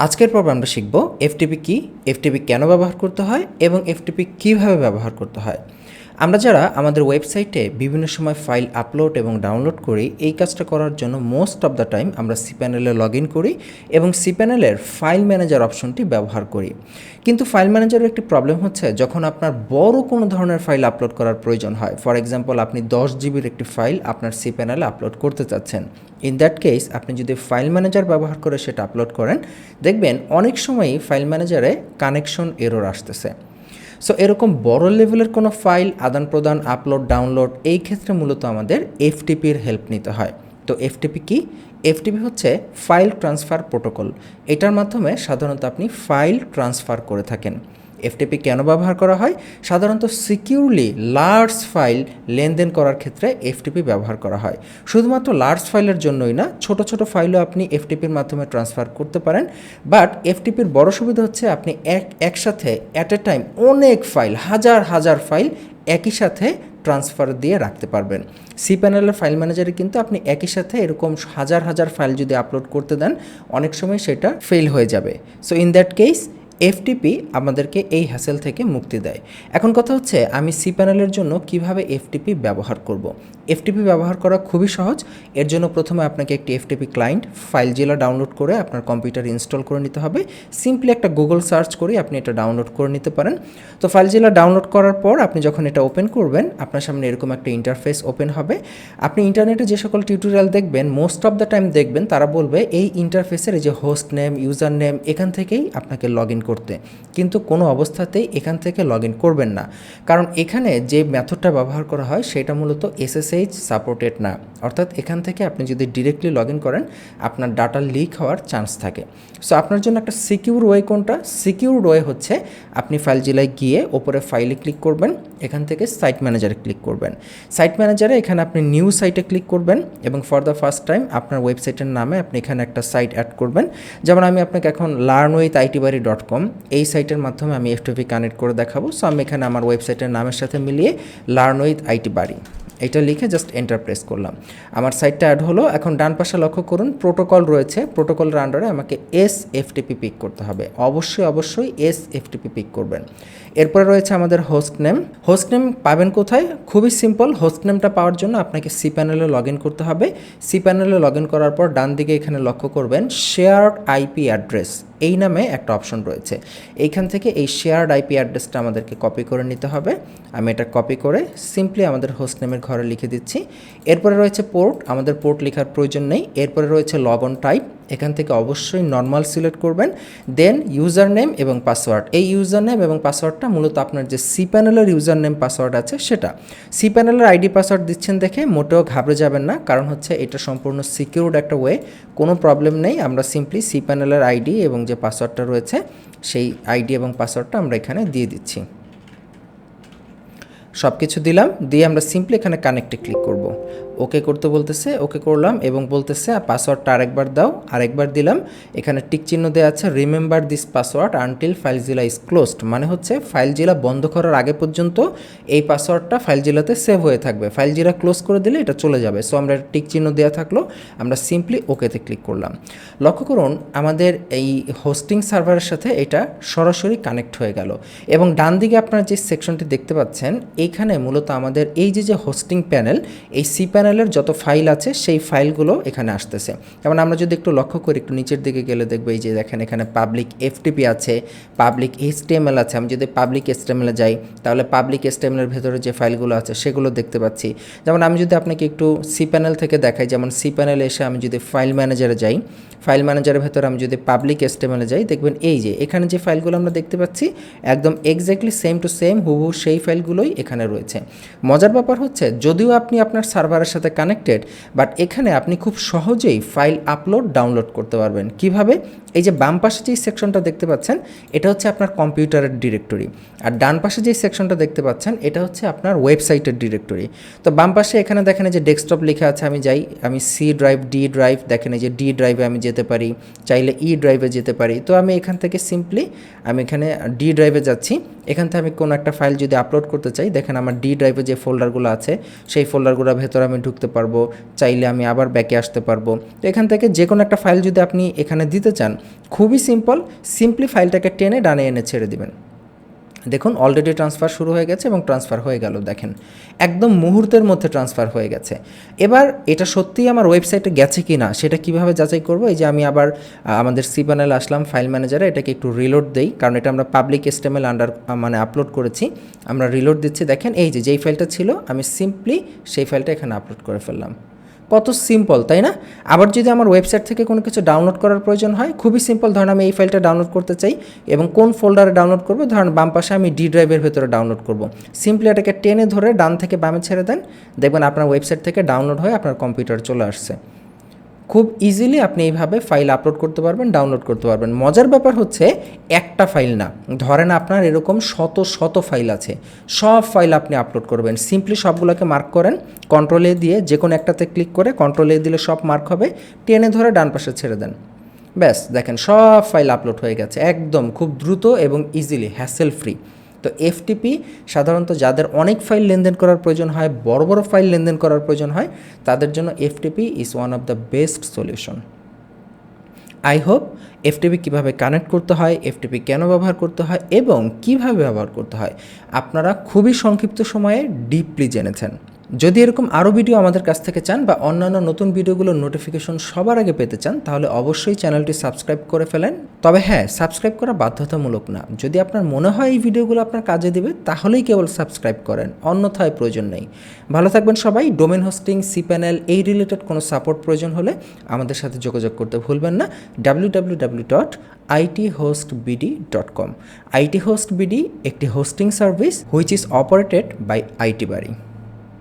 আজকের পর্বে আমরা শিখব এফটিপি কী, এফটিপি কেন ব্যবহার করতে হয় এবং এফটিপি কীভাবে ব্যবহার করতে হয়। আমরা যারা আমাদের ওয়েবসাইটে বিভিন্ন সময় ফাইল আপলোড এবং ডাউনলোড করি, এই কাজটা করার জন্য মোস্ট অফ দ্য টাইম আমরা সি প্যানেলে লগ ইন করি এবং সি প্যানেলের ফাইল ম্যানেজার অপশনটি ব্যবহার করি। কিন্তু ফাইল ম্যানেজারের একটি প্রবলেম হচ্ছে, যখন আপনার বড় কোনো ধরনের ফাইল আপলোড করার প্রয়োজন হয় ফর এক্সাম্পল আপনি দশ জিবির একটি ফাইল আপনার সি প্যানেলে আপলোড করতে চাচ্ছেন। ইন দ্যাট কেস আপনি যদি ফাইল ম্যানেজার ব্যবহার করে সেটা আপলোড করেন, দেখবেন অনেক সময়ই ফাইল ম্যানেজারে কানেকশন এরর আসতেছে। সো এরকম বড় লেভেলের কোনো ফাইল আদান প্রদান আপলোড ডাউনলোড এই ক্ষেত্রে মূলত আমাদের এফটিপির হেল্প নিতে হয়। তো এফটিপি কি? এফটিপি হচ্ছে ফাইল ট্রান্সফার প্রোটোকল এটার মাধ্যমে সাধারণত আপনি ফাইল ট্রান্সফার করে থাকেন। এফটিপি কেন ব্যবহার করা হয়? সাধারণত সিকিউরলি লার্জ ফাইল লেনদেন করার ক্ষেত্রে এফটিপি ব্যবহার করা হয়। শুধুমাত্র লার্জ ফাইলের জন্যই না, ছোট ছোট ফাইলও আপনি এফটিপির মাধ্যমে ট্রান্সফার করতে পারেন। বাট এফটিপির বড় সুবিধা হচ্ছে আপনি এক, একসাথে অ্যাট এ টাইম অনেক ফাইল হাজার হাজার ফাইল একই সাথে ট্রান্সফার দিয়ে রাখতে পারবেন। সি প্যানেলের ফাইল ম্যানেজারে কিন্তু আপনি একই সাথে এরকম হাজার হাজার ফাইল যদি আপলোড করতে দেন, অনেক সময় সেটা ফেল হয়ে যাবে। So in that case FTP আমাদেরকে এই হ্যাসেল থেকে মুক্তি দেয়। এখন কথা হচ্ছে, আমি সি প্যানেলের জন্য কীভাবে এফটিপি ব্যবহার করব। এফটিপি ব্যবহার করা খুবই সহজ। এর জন্য প্রথমে আপনাকে একটি FTP client FileZilla download করে আপনার কম্পিউটারে ইনস্টল করে নিতে হবে। সিম্পলি একটা গুগল সার্চ করে আপনি এটা ডাউনলোড করে নিতে পারেন। তো ফাইল জেলা ডাউনলোড করার পর আপনি যখন এটা ওপেন করবেন, আপনার সামনে এরকম একটা ইন্টারফেস ওপেন হবে। আপনি ইন্টারনেটে যে সকল টিউটোরিয়াল দেখবেন মোস্ট অফ দ্য টাইম দেখবেন, তারা বলবে, এই ইন্টারফেসের এই যে হোস্ট নেম ইউজার নেম এখান থেকেই আপনাকে লগ ইন করতে। কিন্তু কোনো অবস্থাতেই এখান থেকে লগ ইন করবেন না। কারণ এখানে যে মেথডটা ব্যবহার করা হয়, সেটা মূলত এসএসএইচ সাপোর্টেড না। অর্থাৎ এখান থেকে আপনি যদি ডিরেক্টলি লগ ইন করেন, আপনার ডাটা লিক হওয়ার চান্স থাকে। সো আপনার জন্য একটা সিকিউর ওয়ে কোনটা? সিকিউর ওয়ে হচ্ছে, আপনি ফাইল জেলায় গিয়ে ওপরে ফাইলে ক্লিক করবেন, এখান থেকে সাইট ম্যানেজারে ক্লিক করবেন। সাইট ম্যানেজারে এখানে আপনি নিউ সাইটে ক্লিক করবেন এবং ফর দ্য ফার্স্ট টাইম আপনার ওয়েবসাইটের নামে আপনি এখানে একটা সাইট অ্যাড করবেন। যেমন আমি আপনাকে এখন learn with ITBari dot com এই সাইটের মাধ্যমে আমি এফটিপি কানেক্ট করে দেখাবো। সো আমি এখানে আমার ওয়েবসাইটের নামের সাথে মিলিয়ে লার্ন উইথ আইটি বাড়ি। এটা লিখে জাস্ট এন্টার প্রেস করলাম। আমার সাইটটা অ্যাড হলো। এখন ডান পাশে লক্ষ্য করুন প্রোটোকল রয়েছে। প্রোটোকলের আন্ডারে আমাকে এস এফটিপি পিক করতে হবে। অবশ্যই অবশ্যই এস এফটিপি পিক করবেন। এরপরে রয়েছে আমাদের হোস্ট নেম হোস্ট নেম পাবেন কোথায়? খুবই সিম্পল হোস্ট নেমটা পাওয়ার জন্য আপনাকে সি প্যানেলে লগ ইন করতে হবে। সি প্যানেলে লগ ইন করার পর ডান দিকে এখানে লক্ষ্য করবেন শেয়ার্ড আইপি অ্যাড্রেস এই নামে একটা অপশন রয়েছে। এইখান থেকে এই শেয়ার্ড আইপি অ্যাড্রেসটা আমাদেরকে কপি করে নিতে হবে। আমি এটা কপি করে সিম্পলি আমাদের হোস্ট নেমের ঘরে লিখে দিচ্ছি। এরপরে রয়েছে পোর্ট আমাদের পোর্ট লেখার প্রয়োজন নেই। এরপরে রয়েছে অন টাইপ এখান থেকে অবশ্যই নর্মাল সিলেক্ট করবেন দেন ইউজার নেম এবং পাসওয়ার্ড এই ইউজার নেম এবং পাসওয়ার্ডটা মূলত আপনার যে সি প্যানেলের ইউজার নেম পাসওয়ার্ড আছে সেটা। সি প্যানেলের আইডি পাসওয়ার্ড দিচ্ছেন দেখে মোটেও ঘাবড়ে যাবেন না, কারণ হচ্ছে এটা সম্পূর্ণ সিকিউরড একটা ওয়ে কোনো প্রবলেম নেই। আমরা সিম্পলি সি প্যানেলের আইডি এবং যে পাসওয়ার্ডটা রয়েছে, সেই আইডি এবং পাসওয়ার্ডটা আমরা এখানে দিয়ে দিচ্ছি। সব কিছু দিলাম, দিয়ে আমরা সিম্পলি এখানে কানেক্টে ক্লিক করব। ওকে করতে বলতেছে, ওকে করলাম এবং বলতেছে পাসওয়ার্ডটা আরেকবার দাও, আরেকবার দিলাম। এখানে টিক চিহ্ন দেওয়া আছে remember this password until FileZilla is closed মানে হচ্ছে ফাইল জিলা বন্ধ করার আগে পর্যন্ত এই পাসওয়ার্ডটা ফাইল জিলাতে সেভ হয়ে থাকবে। ফাইল জিলা ক্লোজ করে দিলে এটা চলে যাবে। সো আমরা টিক চিহ্ন দেওয়া থাকল, আমরা সিম্পলি ওকেতে ক্লিক করলাম। লক্ষ্য করুন, আমাদের এই হোস্টিং সার্ভারের সাথে এটা সরাসরি কানেক্ট হয়ে গেল। এবং ডান দিকে আপনারা যে সেকশনটি দেখতে পাচ্ছেন এইখানে মূলত আমাদের এই যে যে হোস্টিং প্যানেল এই সি প্যানেলের যত ফাইল আছে, সেই ফাইলগুলো এখানে আসতেছে। যেমন আমরা যদি একটু লক্ষ্য করি, একটু নিচের দিকে গেলে দেখব, এই যে দেখেন এখানে পাবলিক এফটিপি আছে পাবলিক এইচটিএমএল আছে। আমি যদি পাবলিক এসটিএমএলে যাই, তাহলে পাবলিক এসটিএমএলের ভেতরে যে ফাইলগুলো আছে, সেগুলো দেখতে পাচ্ছি। যেমন আমি যদি আপনাকে একটু সি প্যানেল থেকে দেখাই, যেমন সি প্যানেলে এসে আমি যদি ফাইল ম্যানেজারে যাই ফাইল ম্যানেজারের ভেতরে আমি যদি পাবলিক এসটিএমএলে যাই, দেখবেন এই যে, এখানে যে ফাইলগুলো আমরা দেখতে পাচ্ছি, একদম এক্স্যাক্টলি সেম টু সেম হুবহু সেই ফাইলগুলোই এখানে রয়েছে। মজার ব্যাপার হচ্ছে, যদিও আপনি আপনার সার্ভারের কানেক্টেড বাট এখানে আপনি খুব সহজেই ফাইল আপলোড ডাউনলোড করতে পারবেন। কীভাবে? এই যে বাম পাশে যেই সেকশনটা দেখতে পাচ্ছেন, এটা হচ্ছে আপনার কম্পিউটারের ডিরেক্টরি। আর ডান পাশে যেই সেকশনটা দেখতে পাচ্ছেন, এটা হচ্ছে আপনার ওয়েবসাইটের ডিরেক্টরি। তো বাম পাশে এখানে দেখেন যে ডেস্কটপ লেখা আছে, আমি যাই, আমি সি ড্রাইভ, ডি ড্রাইভ, দেখেন যে ডি ড্রাইভে আমি যেতে পারি, চাইলে ই ড্রাইভে যেতে পারি। তো আমি এখান থেকে সিম্পলি, আমি এখানে ডি ড্রাইভে যাচ্ছি। এখান থেকে আমি কোনো একটা ফাইল যদি আপলোড করতে চাই, দেখেন আমার ডি ড্রাইভে যে ফোল্ডারগুলো আছে, সেই ফোল্ডারগুলোর ভেতরে আমি ঢুকতে পারব, চাইলে আমি আবার ব্যাকে আসতে পারব। তো এখান থেকে যে কোনো একটা ফাইল যদি আপনি এখানে দিতে চান খুবই সিম্পল সিম্পলি ফাইলটাকে টেনে ডানে এনে ছেড়ে দিবেন। দেখুন অলরেডি ট্রান্সফার শুরু হয়ে গেছে এবং ট্রান্সফার হয়ে গেল, দেখেন। একদম মুহূর্তের মধ্যে ট্রান্সফার হয়ে গেছে। এবার এটা সত্যিই আমার ওয়েবসাইটে গেছে কি না সেটা কীভাবে যাচাই করব? এই যে আমি আবার আমাদের সি প্যানেল আসলাম ফাইল ম্যানেজারে এটাকে একটু রিলোড দেই, কারণ এটা আমরা পাবলিক এস্টেমেল আন্ডার মানে আপলোড করেছি। আমরা রিলোড দিচ্ছি, দেখেন, এই যে, যেই ফাইলটা ছিল, আমি সিম্পলি সেই ফাইলটা এখানে আপলোড করে ফেললাম। কত সিম্পল তাই না? আবার যদি আমার ওয়েবসাইট থেকে কোনো কিছু ডাউনলোড করার প্রয়োজন হয়, খুবই সিম্পল ধরেন আমি এই ফাইলটা ডাউনলোড করতে চাই এবং কোন ফোল্ডারে ডাউনলোড করব? ধরেন বাম পাশে আমি ডি ড্রাইভের ভেতরে ডাউনলোড করব। সিম্পলি এটাকে টেনে ধরে ডান থেকে বামে ছেড়ে দেন। দেখবেন আপনার ওয়েবসাইট থেকে ডাউনলোড হয়ে আপনার কম্পিউটার চলে আসছে। খুব ইজিলি আপনি এইভাবে ফাইল আপলোড করতে পারবেন ডাউনলোড করতে পারবেন। মজার ব্যাপার হচ্ছে, একটা ফাইল না। ধরেন আপনার এরকম শত শত ফাইল আছে। সব ফাইল আপনি আপলোড করবেন। সিম্পলি সবগুলোকে মার্ক করেন কন্ট্রোল দিয়ে যে কোনো একটাতে ক্লিক করে কন্ট্রোল দিলে সব মার্ক হবে, টেনে ধরে ডান পাশে ছেড়ে দেন। ব্যাস, দেখেন সব ফাইল আপলোড হয়ে গেছে। একদম খুব দ্রুত এবং ইজিলি হ্যাসেল ফ্রি তো এফটিপি সাধারণত যাদের অনেক ফাইল লেনদেন করার প্রয়োজন হয়, বড় বড় ফাইল লেনদেন করার প্রয়োজন হয়, তাদের জন্য FTP is one of the best solution I hope FTP কীভাবে কানেক্ট করতে হয় এফটিপি কেন ব্যবহার করতে হয় এবং কীভাবে ব্যবহার করতে হয়, আপনারা খুবই সংক্ষিপ্ত সময়ে ডিপলি জেনেছেন। যদি এরকম আরও ভিডিও আমাদের কাছ থেকে চান বা অন্যান্য নতুন ভিডিওগুলোর নোটিফিকেশন সবার আগে পেতে চান, তাহলে অবশ্যই চ্যানেলটি সাবস্ক্রাইব করে ফেলেন। তবে হ্যাঁ সাবস্ক্রাইব করা বাধ্যতামূলক না। যদি আপনার মনে হয় এই ভিডিওগুলো আপনার কাজে দেবে, তাহলেই কেবল সাবস্ক্রাইব করেন, অন্যথায় প্রয়োজন নেই। ভালো থাকবেন সবাই। ডোমেন হোস্টিং সি প্যানেল এই রিলেটেড কোনো সাপোর্ট প্রয়োজন হলে আমাদের সাথে যোগাযোগ করতে ভুলবেন না। W W W dot IT host BD dot com IT host BD একটি hosting service which is operated by IT Bari.